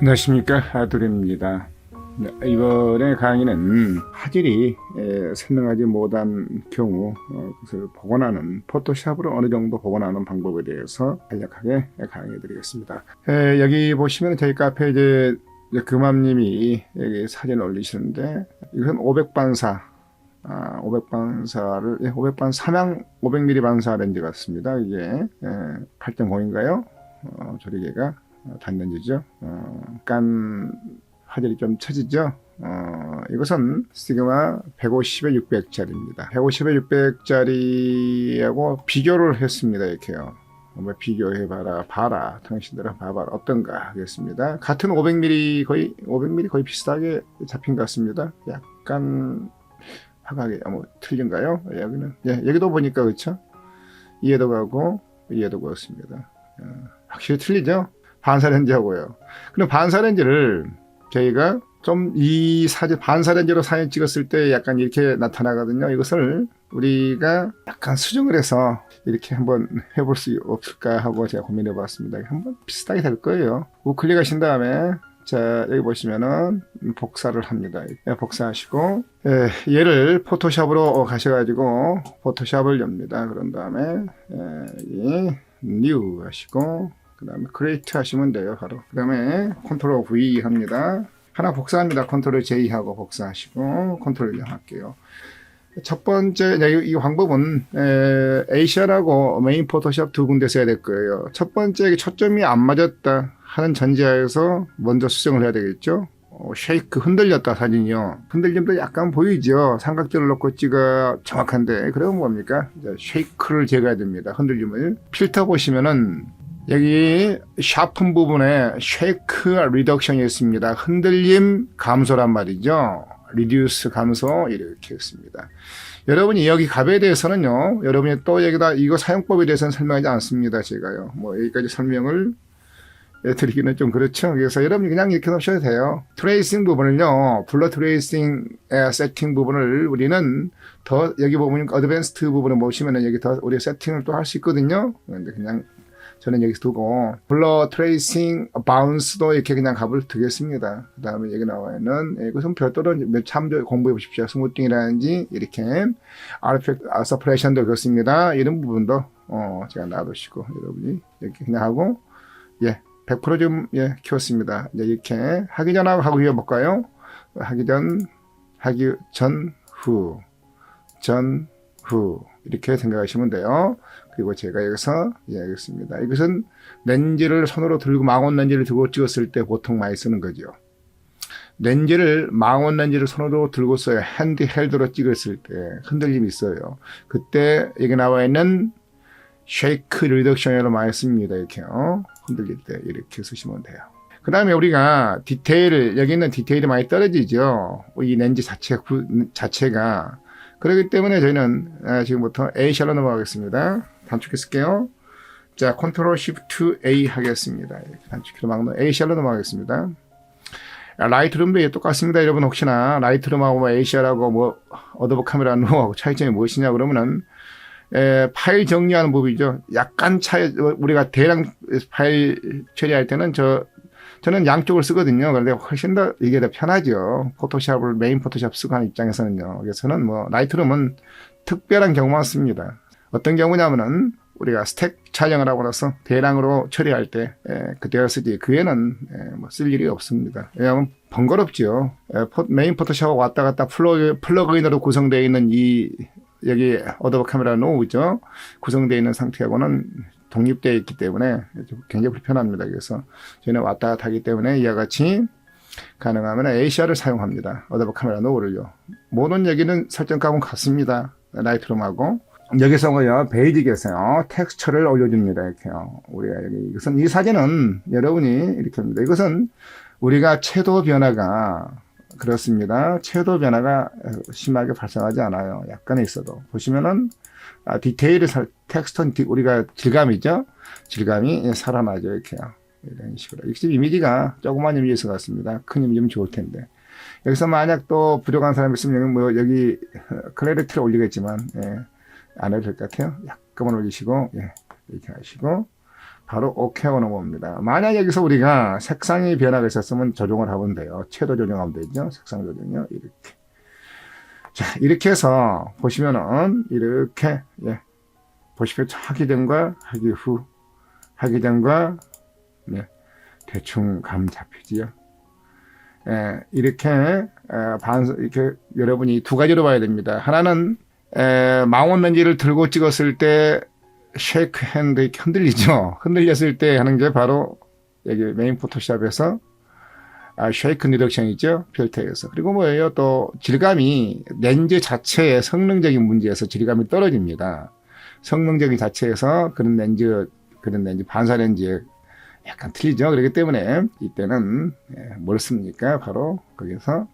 안녕하십니까 아들입니다. 네, 이번에 강의는 화질이 에, 설명하지 못한 경우 어, 그것을 복원하는 포토샵으로 어느 정도 복원하는 방법에 대해서 간략하게 강의해 드리겠습니다. 에, 여기 보시면 저희 카페 이제 금암님이 여기 사진 올리시는데 이건 500반사 아, 500반사를 예, 500반 삼양 500mm 반사 렌즈 같습니다. 이게 예, 8.0인가요? 어, 조리개가 어, 닿는지죠. 어, 약간 화질이 좀 처지죠. 어, 이것은 시그마 150에 600짜리입니다. 150에 600짜리하고 비교를 했습니다. 이렇게요. 한번 비교해봐라, 봐라, 당신들은 봐봐라, 어떤가 하겠습니다. 같은 500mm 거의 500mm 거의 비슷하게 잡힌 것 같습니다. 약간 화각이 뭐 틀린가요? 여기는 예, 여기도 보니까 그렇죠. 이해도 가고 이해도 그렇습니다. 어, 확실히 틀리죠. 반사 렌즈하고요. 그럼 반사 렌즈를 저희가 좀 이 사진 반사 렌즈로 사진 찍었을 때 약간 이렇게 나타나거든요. 이것을 우리가 약간 수정을 해서 이렇게 한번 해볼 수 없을까 하고 제가 고민해 봤습니다. 한번 비슷하게 될 거예요. 우클릭 하신 다음에 자 여기 보시면은 복사를 합니다. 예, 복사하시고 예, 얘를 포토샵으로 가셔가지고 포토샵을 엽니다. 그런 다음에 예, 이 new 하시고 그 다음에 create 하시면 돼요. 바로 그 다음에 컨트롤 V 합니다. 하나 복사합니다. 컨트롤 J 하고 복사하시고 컨트롤 0 할게요. 첫 번째 이, 이 방법은 에, 에이샤라고 메인 포토샵 두 군데 써야 될 거예요. 첫 번째 초점이 안 맞았다 하는 전제하에서 먼저 수정을 해야 되겠죠. 어, 쉐이크 흔들렸다 사진이요. 흔들림도 약간 보이죠. 삼각대를 놓고 찍어 정확한데 그러면 뭡니까? 쉐이크를 제거해야 됩니다. 흔들림을 필터 보시면은 여기 샤픈 부분에 쉐이크 리덕션이 있습니다. 흔들림 감소란 말이죠. 리듀스 감소 이렇게 했습니다. 여러분이 여기 값에 대해서는요. 여러분이 또 여기다 이거 사용법에 대해서는 설명하지 않습니다. 제가요. 뭐 여기까지 설명을 드리기는 좀 그렇죠. 그래서 여러분이 그냥 이렇게 놓으셔도 돼요. 트레이싱 부분을요. 블러 트레이싱 세팅 부분을 우리는 더 여기 보면 어드밴스트 부분을 보시면은 여기 더 우리 세팅을 또 할 수 있거든요. 그런데 그냥 저는 여기서 두고 블러 트레이싱 바운스도 이렇게 그냥 값을 두겠습니다. 그 다음에 여기 나와 있는 이것은 별도로 몇 참조 공부해 보십시오. 스무팅이라든지 이렇게 아르펙트 서프레이션도 그렇습니다. 이런 부분도 어 제가 놔두시고 여러분이 이렇게 그냥 하고 예. 100%좀 예, 키웠습니다. 이제 이렇게 하기 전하고 하고 이어 볼까요? 하기 전, 하기 전, 후, 전, 후 이렇게 생각하시면 돼요. 그리고 제가 여기서 예, 알겠습니다. 이것은 렌즈를 손으로 들고 망원 렌즈를 들고 찍었을 때 보통 많이 쓰는 거죠. 렌즈를 망원 렌즈를 손으로 들고 써요. 핸드 헬드로 찍었을 때 흔들림이 있어요. 그때 여기 나와 있는 쉐이크 리덕션으로 많이 씁니다. 이렇게요. 흔들릴 때 이렇게 쓰시면 돼요. 그 다음에 우리가 디테일을, 여기 있는 디테일이 많이 떨어지죠. 이 렌즈 자체, 자체가. 그렇기 때문에 저희는 아, 지금부터 A샬로 넘어가겠습니다. 단축키 쓸게요. 자, 컨트롤 시프트 A 하겠습니다. 단축키로 막는 A샬로 넘어가겠습니다. 라이트룸도 똑같습니다. 여러분 혹시나 라이트룸하고 뭐 A샬하고 뭐 어도브 카메라 노하고 차이점이 무엇이냐 그러면은 에, 파일 정리하는 법이죠. 약간 차이, 우리가 대량 파일 처리할 때는 저, 저는 양쪽을 쓰거든요. 그런데 훨씬 더 이게 더 편하죠. 포토샵을 메인 포토샵 쓰고 하는 입장에서는요. 그래서는 뭐, 라이트룸은 특별한 경우만 씁니다. 어떤 경우냐면은 우리가 스택 촬영을 하고 나서 대량으로 처리할 때, 에, 그때가 쓰지. 그 외에는 에, 뭐쓸 일이 없습니다. 왜냐하면 번거롭죠. 에, 포, 메인 포토샵 왔다 갔다 플러그, 플러그인으로 구성되어 있는 이 여기 어도브 카메라 노우죠 구성되어 있는 상태하고는 독립되어 있기 때문에 굉장히 불편합니다. 그래서 저희는 왔다 갔다 하기 때문에 이와 같이 가능하면 A샤를 사용합니다. 어도브 카메라 노우를요. 모든 여기는 설정값은 같습니다. 라이트룸하고 여기서요 베이직에서요 텍스처를 올려줍니다. 이렇게요. 우리가 여기 이것은 이 사진은 여러분이 이렇게 합니다. 이것은 우리가 채도 변화가 그렇습니다. 채도 변화가 심하게 발생하지 않아요. 약간의 있어도. 보시면은, 아, 디테일을, 살, 텍스트는 디, 우리가 질감이죠? 질감이 살아나죠. 이렇게요. 이런 식으로. 이렇게 이미지가 조그만 이미지에서 같습니다. 큰 이미지면 좋을 텐데. 여기서 만약 또 부족한 사람이 있으면 뭐 여기 클래리티를 올리겠지만, 예, 안 해도 될 것 같아요. 약간만 올리시고, 예, 이렇게 하시고, 바로 넘어옵니다. 만약 여기서 우리가 색상이 변화가 있었으면 조정을 하면 돼요. 채도 조정하면 되죠. 색상 조정이요. 이렇게. 자, 이렇게 해서 보시면은 이렇게 예. 보시면 하기 전과 하기 후 하기 전과 네. 대충 감 잡히지요. 예, 이렇게 에, 반 이렇게 여러분이 두 가지로 봐야 됩니다. 하나는 에, 망원 렌즈를 들고 찍었을 때 쉐이크 핸드 이렇게 흔들리죠. 흔들렸을 때 하는 게 바로 여기 메인 포토샵에서 아, 쉐이크 리덕션이죠. 필터에서. 그리고 뭐예요? 또 질감이 렌즈 자체의 성능적인 문제에서 질감이 떨어집니다. 성능적인 자체에서 그런 렌즈, 그런 렌즈, 반사 렌즈에 약간 틀리죠. 그렇기 때문에 이때는 예, 뭘 씁니까? 바로 거기서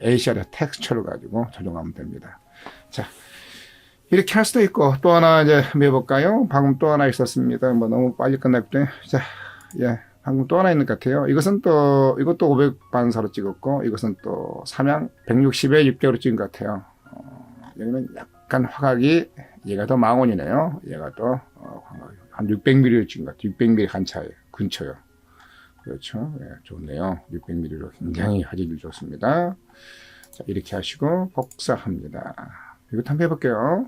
ACR 텍스처를 가지고 조정하면 됩니다. 자, 이렇게 할 수도 있고 또 하나 이제 해볼까요? 방금 또 하나 있었습니다. 뭐 너무 빨리 끝났고요. 자, 예, 방금 또 하나 있는 것 같아요. 이것은 또 이것도 500 반사로 찍었고 이것은 또 삼양 160에 6개로 찍은 것 같아요. 어, 여기는 약간 화각이 얘가 더 망원이네요. 얘가 더 어, 한 600mm를 찍은 것 같아요. 600mm 간차에 근처요. 그렇죠. 예, 좋네요. 600mm로 굉장히 화질이 좋습니다. 자, 이렇게 하시고 복사합니다. 이것도 한번 해볼게요.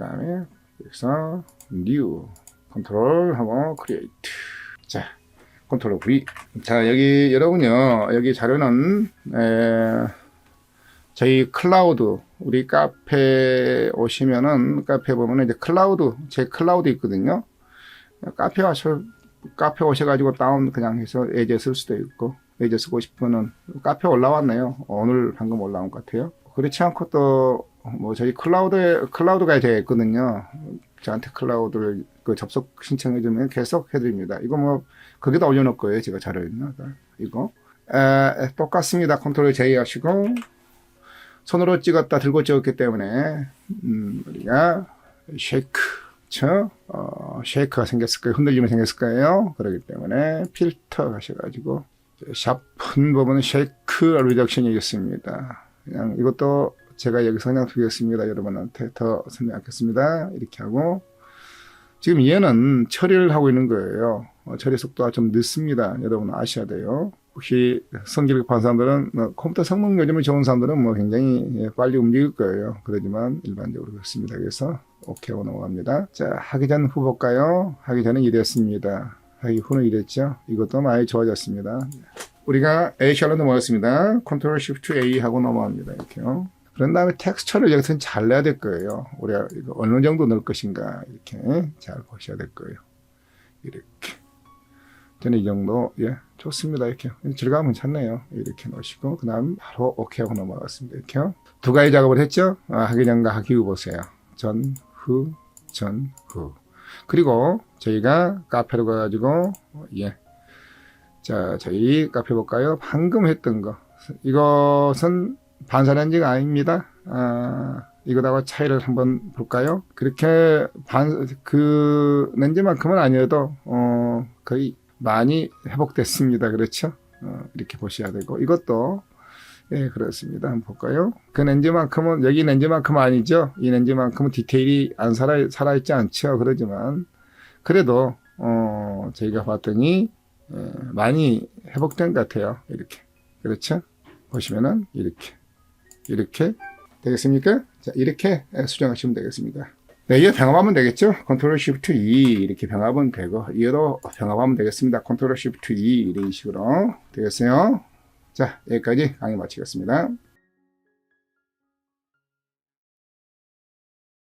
그 다음에 여기서 new 컨트롤 하고 create. 자 컨트롤 V. 자 여기 여러분요 여기 자료는 에, 저희 클라우드 우리 카페 오시면은 카페 보면은 이제 클라우드 제 클라우드 있거든요. 카페 와서 카페 오셔가지고 다운 그냥 해서 예제 쓸 수도 있고 예제 쓰고 싶으면 카페 올라왔네요. 오늘 방금 올라온 것 같아요. 그렇지 않고 또 뭐 저희 클라우드에 클라우드가 되어 있거든요. 저한테 클라우드를 그 접속 신청해 주면 계속 해드립니다. 이거 뭐 거기다 올려놓을 거예요. 제가 자료 있나 이거 에, 똑같습니다. 컨트롤 J 하시고 손으로 찍었다 들고 찍었기 때문에 음, 우리가 쉐이크 저 어, 쉐이크가 생겼을 거예요. 흔들리면 생겼을 거예요. 그렇기 때문에 필터 하셔가지고 샤픈 부분은 쉐이크 리덕션이겠습니다. 그냥 이것도 제가 여기서 그냥 두겠습니다. 여러분한테 더 설명하겠습니다. 이렇게 하고 지금 얘는 처리를 하고 있는 거예요. 어, 처리 속도가 좀 늦습니다. 여러분 아셔야 돼요. 혹시 성질 급한 사람들은 뭐 컴퓨터 성능 요즘에 좋은 사람들은 뭐 굉장히 예, 빨리 움직일 거예요. 그러지만 일반적으로 그렇습니다. 그래서 오케이 하고 넘어갑니다. 자 하기 전 후 볼까요? 하기 전에 이랬습니다. 하기 후는 이랬죠. 이것도 많이 좋아졌습니다. 우리가 A샬로 넘어갔습니다. 컨트롤 시프트 A 하고 넘어갑니다. 이렇게요. 그런 다음에 텍스처를 여기서는 잘 내야 될 거예요. 우리가 어느 정도 넣을 것인가 이렇게 잘 보셔야 될 거예요. 이렇게. 저는 이 정도 예 좋습니다. 이렇게 질감 괜찮네요. 이렇게 넣으시고 그 다음 바로 OK 하고 넘어갔습니다. 이렇게요. 두 가지 작업을 했죠. 아, 하기 전과 하기 후 보세요. 전, 후, 전, 후. 그리고 저희가 카페로 가가지고 예. 자, 저희 카페 볼까요? 방금 했던 거. 이것은 반사렌즈가 아닙니다. 아, 이거다가 차이를 한번 볼까요? 그렇게 반, 그 렌즈만큼은 아니어도, 어, 거의 많이 회복됐습니다. 그렇죠? 어, 이렇게 보셔야 되고, 이것도, 예, 그렇습니다. 한번 볼까요? 그 렌즈만큼은, 여기 렌즈만큼은 아니죠? 이 렌즈만큼은 디테일이 안 살아, 살아있지 않죠? 그러지만, 그래도, 어, 저희가 봤더니, 예, 많이 회복된 것 같아요. 이렇게. 그렇죠? 보시면은, 이렇게. 이렇게 되겠습니까? 자, 이렇게 수정하시면 되겠습니다. 네, 이어 병합하면 되겠죠? 컨트롤 시프트 E 이렇게 병합은 되고, 이어도 병합하면 되겠습니다. 컨트롤 시프트 E 이런 식으로 되겠어요? 자, 여기까지 강의 마치겠습니다.